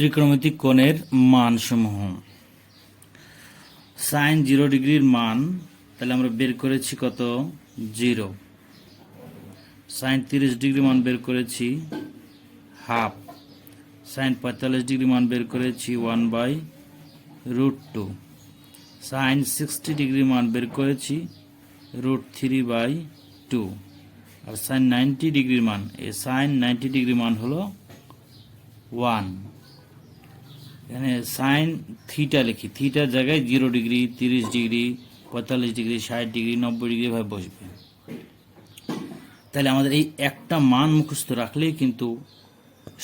ত্রিকোণমিতিক কোণের মানসমূহ। Sine zero ডিগ্রির মান, তাহলে আমরা বের করেছি কত? জিরো সাইন তিরিশ ডিগ্রি মান বের করেছি হাফ। সাইন পঁয়তাল্লিশ ডিগ্রি মান বের করেছি one by root two sine sixty degree মান বের করেছি রুট থ্রি বাই টু আর সাইন নাইনটি ডিগ্রির মান, এই সাইন নাইনটি ডিগ্রি মান হলো ওয়ান এখানে সাইন থিটা লিখি থিটার জায়গায় জিরো ডিগ্রি তিরিশ ডিগ্রি পঁয়তাল্লিশ ডিগ্রি ষাট ডিগ্রি নব্বই ডিগ্রি ভাবে বসবে তাহলে আমাদের এই একটা মান মুখস্থ রাখলেই কিন্তু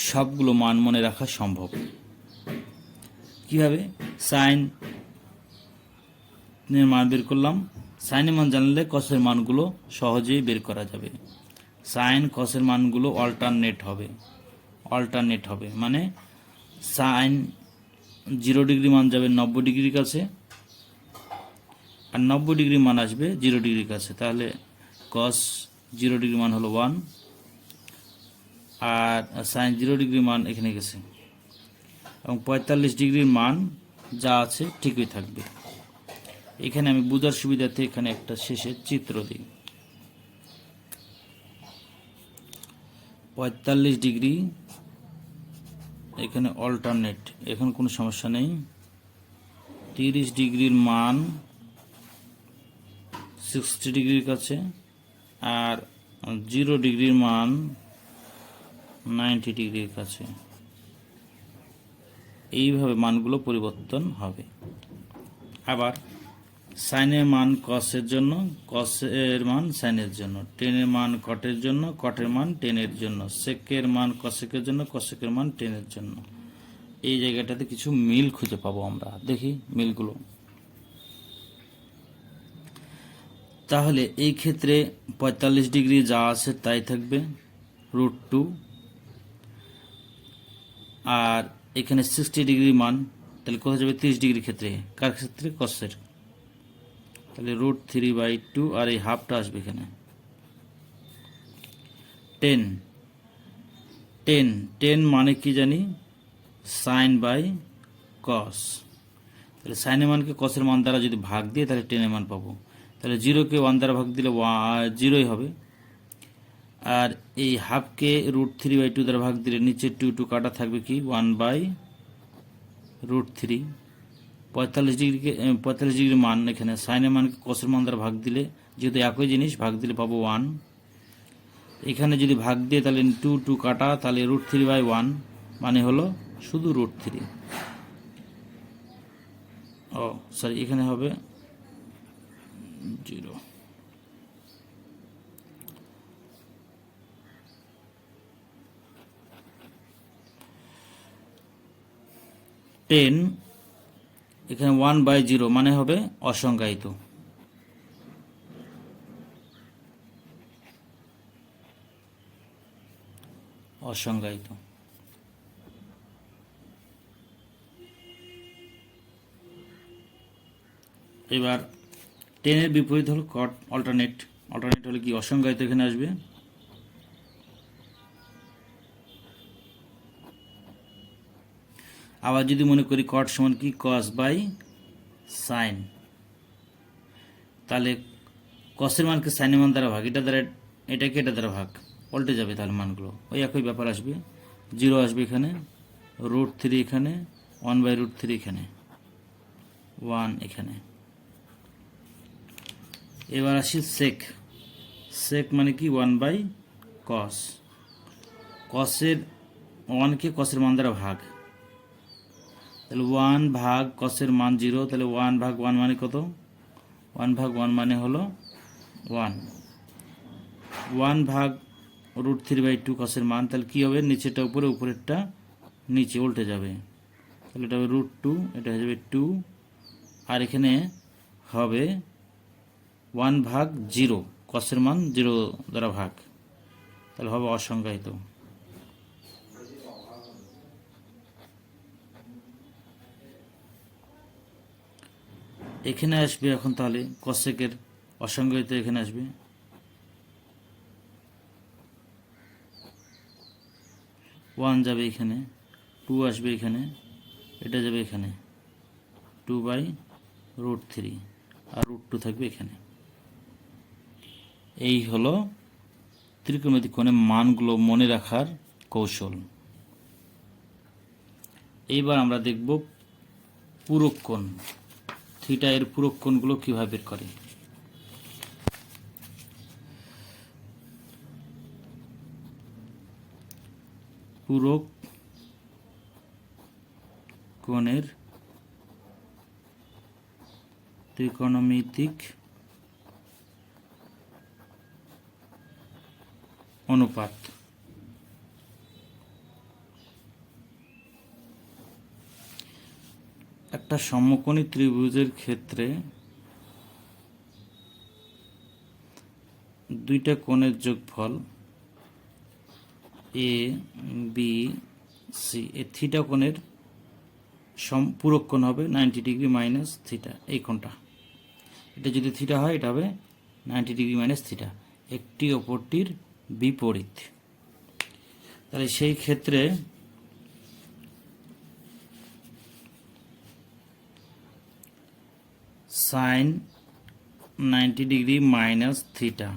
সবগুলো মান মনে রাখা সম্ভব কীভাবে সাইন মান বের করলাম সাইনের মান জানলে কসের মানগুলো সহজেই বের করা যাবে সাইন কসের মানগুলো অল্টারনেট হবে অল্টারনেট হবে মানে সাইন জিরো ডিগ্রি মান যাবে নব্বই ডিগ্রির কাছে। আর নব্বই ডিগ্রি মান আসবে জিরো ডিগ্রির কাছে। তাহলে কস জিরো ডিগ্রি মান হলো ওয়ান আর সাইন জিরো ডিগ্রি মান এখানে গেছে। এবং পঁয়তাল্লিশ ডিগ্রির মান যা আছে ঠিকই থাকবে। এখানে আমি বোঝার সুবিধার্থে এখানে একটা শেষে চিত্র দিই। পঁয়তাল্লিশ ডিগ্রি এখানে অল্টারনেট এখন কোনো সমস্যা নেই। তিরিশ ডিগ্রির মান সিক্সটি ডিগ্রির কাছে, আর জিরো ডিগ্রির মান নাইনটি ডিগ্রির কাছে। এইভাবে মানগুলো পরিবর্তন হবে। আবার সাইনের মান কসের জন্য কসের মান সাইনের জন্য, টেনের মান কটের জন্য কটের মান টেনের জন্য সেকের মান কসেকের জন্য কসেকের মান টেনের জন্য। এই জায়গাটাতে কিছু মিল খুঁজে পাবো আমরা। দেখি মিলগুলো। তাহলে এই ক্ষেত্রে পঁয়তাল্লিশ ডিগ্রি যা আছে তাই থাকবে রুট টু আর এখানে সিক্সটি ডিগ্রি মান, তাহলে কোথায় যাবে? তিরিশ ডিগ্রি ক্ষেত্রে। কার ক্ষেত্রে? কসের তাহলে রুট থ্রি বাই টু আর এই হাফটা আসবে এখানে। টেন টেন টেন মানে কি জানি? সাইন বাই কস তাহলে সাইনের মানকে কসের মান দ্বারা যদি ভাগ দিয়ে তাহলে টেনের মান পাবো। তাহলে জিরোকে ওয়ান দ্বারা ভাগ দিলে জিরোই হবে। আর এই হাফকে রুট থ্রি বাই টু দ্বারা ভাগ দিলে নিচে টু টু কাটা থাকবে কি? ওয়ান বাই রুট থ্রি পঁয়তাল্লিশ ডিগ্রিকে পঁয়তাল্লিশ ডিগ্রি মান এখানে। সাইনের মানকে কসের মান দ্বারা ভাগ দিলে, যেহেতু একই জিনিস, ভাগ দিলে পাবো ওয়ান এখানে যদি ভাগ দিয়ে তাহলে টু টু কাটা, তাহলে রুট থ্রি বাই ওয়ান মানে হলো শুধু রুট থ্রি ও সরি এখানে হবে জিরো টেন এখানে ওয়ান বাই জিরো মানে হবে অসংজ্ঞায়িত। অসংজ্ঞায়িত। এবার টেনের বিপরীত হল কট অল্টারনেট অল্টারনেট হলে কি অসংজ্ঞায়িত এখানে আসবে? আবার যদি মনে করি কট সমান কি? কস বাই সাইন তাহলে কসের মানকে সাইনের মান দ্বারা ভাগ। এটা দ্বারা এটাকে এটা দ্বারা ভাগ। উল্টে যাবে তাহলে মানগুলো। ওই একই ব্যাপার আসবে। জিরো আসবে এখানে রুট থ্রি এখানে ওয়ান বাই রুট থ্রি এখানে ওয়ান এখানে। এবার আসি সেক সেক মানে কি? ওয়ান বাই কস কসের ওয়ানকে কসের মান দ্বারা ভাগ। তাহলে ওয়ান ভাগ কসের মান জিরো, তাহলে ওয়ান ভাগ ওয়ান মানে কত? ওয়ান ভাগ ওয়ান মানে হলো ওয়ান। ওয়ান ভাগ রুট থ্রি বাই টু কসের মান, তাহলে কী হবে? নিচেরটা উপরে, উপরেরটা নিচে উল্টে যাবে। তাহলে এটা হবে রুট টু, এটা হয়ে যাবে টু। আর এখানে হবে ওয়ান ভাগ জিরো, কসের মান জিরো দ্বারা ভাগ। তাহলে হবে অসংজ্ঞায়িত। এখানে আসবে এখন তাহলে কসেকের অসংজ্ঞায়িত এখানে আসবে। ওয়ান যাবে এখানে টু আসবে এখানে, এটা যাবে এখানে। টু বাই রুট থ্রি আর রুট টু থাকবে এখানে। এই হলো ত্রিকোণমিতিক কোণের মানগুলো মনে রাখার কৌশল। এইবার আমরা দেখব পূরক কোণ। থিটা এর পূরক কোণগুলো কীভাবে বের করে? পূরক কোণের ত্রিকোণমিতিক অনুপাত। একটা সমকোণী ত্রিভুজের ক্ষেত্রে দুইটা কোণের যোগফল A B C A theta কোণের সম, পূরক কোণ হবে নাইনটি ডিগ্রি মাইনাস থিটা এই কোণটা। এটা যদি থিটা হয়, এটা হবে নাইনটি ডিগ্রি মাইনাস থিটা একটি অপরটির বিপরীত। তাহলে সেই ক্ষেত্রে sine ninety degree minus theta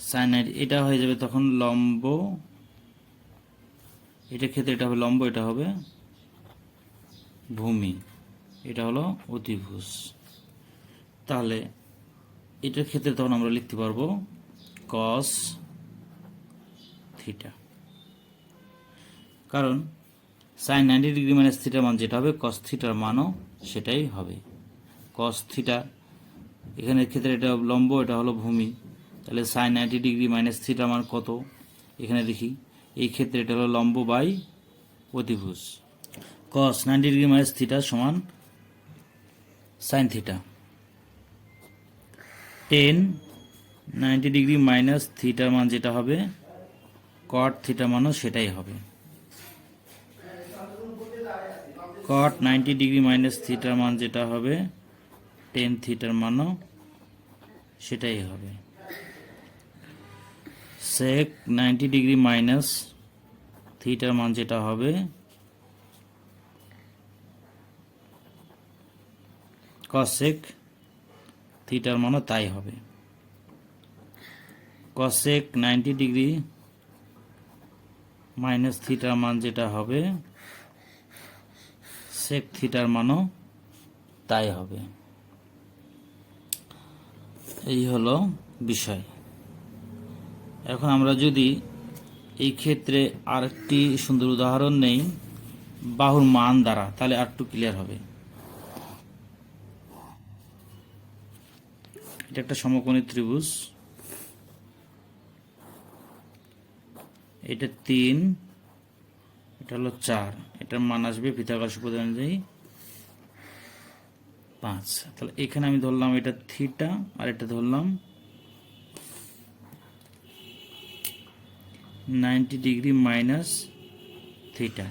sine এটা হয়ে যাবে তখন লম্ব, এটা ক্ষেত্রে এটা হবে লম্ব, এটা হবে ভূমি। এটা হলো অতিভুজ। তাহলে এটার ক্ষেত্রে তখন আমরা লিখতে পারব কস থিটা কারণ সাইন নাইনটি ডিগ্রি মাইনাস থিটার মান যেটা হবে কস থিটার মানও সেটাই হবে। কস থিটা এখানের ক্ষেত্রে এটা লম্ব, এটা হলো ভূমি। তাহলে sine ninety degree minus theta আমার কত? এখানে দেখি, এই ক্ষেত্রে এটা হলো লম্ব বাই অতিভুজ cos ninety degree minus theta সমান sine theta tan ninety degree minus থিটার মান যেটা হবে কট থিটার মানও সেটাই হবে। কট নাইনটি ডিগ্রি মাইনাস থিটার মান যেটা হবে টেন থিটার মানও সেটাই হবে। সেক নাইনটি ডিগ্রি মাইনাস থিটার মান যেটা হবে কসেক থিটার মানও তাই হবে। কসেক নাইনটি ডিগ্রি মাইনাস থিটার মান যেটা হবে সেক থিটার মানও তাই হবে। এই হলো বিষয়। এখন আমরা যদি এই ক্ষেত্রে আরেকটি সুন্দর উদাহরণ নেই, বাহুর মান দ্বারা, তাহলে আর একটু ক্লিয়ার হবে। এটা একটা সমকোণী ত্রিভুজ। এটা তিন, এটা হলো চার। এটার মান আসবে পিথাগোরাস সূত্র অনুযায়ী পাঁচ। তাহলে এখানে আমি ধরলাম এটা থিটা আর এটা ধরলাম নাইনটি ডিগ্রি মাইনাস থিটা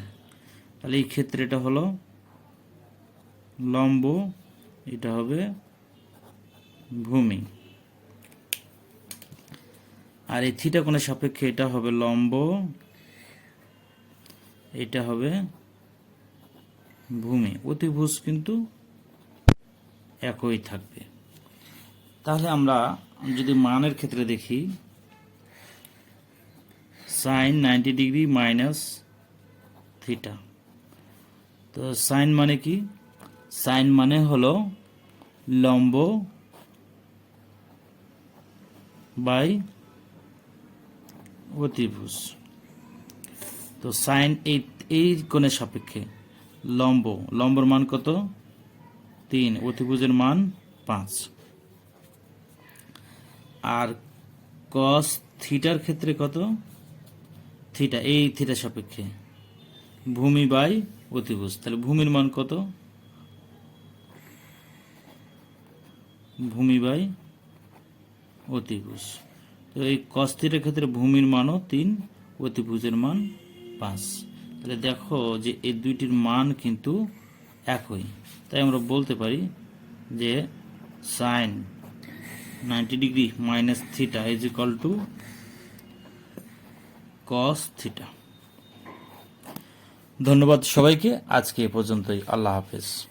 তাহলে এই ক্ষেত্রে এটা হলো লম্ব, এটা হবে ভূমি। আর এই থিটা কোণের সাপেক্ষে এটা হবে লম্ব, এটা হবে ভূমি, অতিভুজ কিন্তু একই থাকবে। তাহলে আমরা যদি মানের ক্ষেত্রে দেখি sine ninety degree minus theta তো সাইন মানে কি? সাইন মানে হলো লম্ব বাই অতিভুজ। তো সাইন এই এই কোণের সাপেক্ষে লম্ব। লম্বর মান কত? তিন। অতিভুজের মান পাঁচ। আর কস থিটার ক্ষেত্রে কত? থিটা এই থিটার সাপেক্ষে। ভূমি বাই অতিভুজ। তাহলে ভূমির মান কত? ভূমি বাই অতিভুজ। তো এই কস থিটার ক্ষেত্রে ভূমির মানও তিন, অতিভুজের মান পাঁচ। তাহলে দেখো যে এই দুইটির মান কিন্তু একই। তাই আমরা বলতে পারি যে sine ninety degree minus theta is equal to cos theta ধন্যবাদ সবাইকে। আজকে এ পর্যন্তই। আল্লাহ হাফেজ।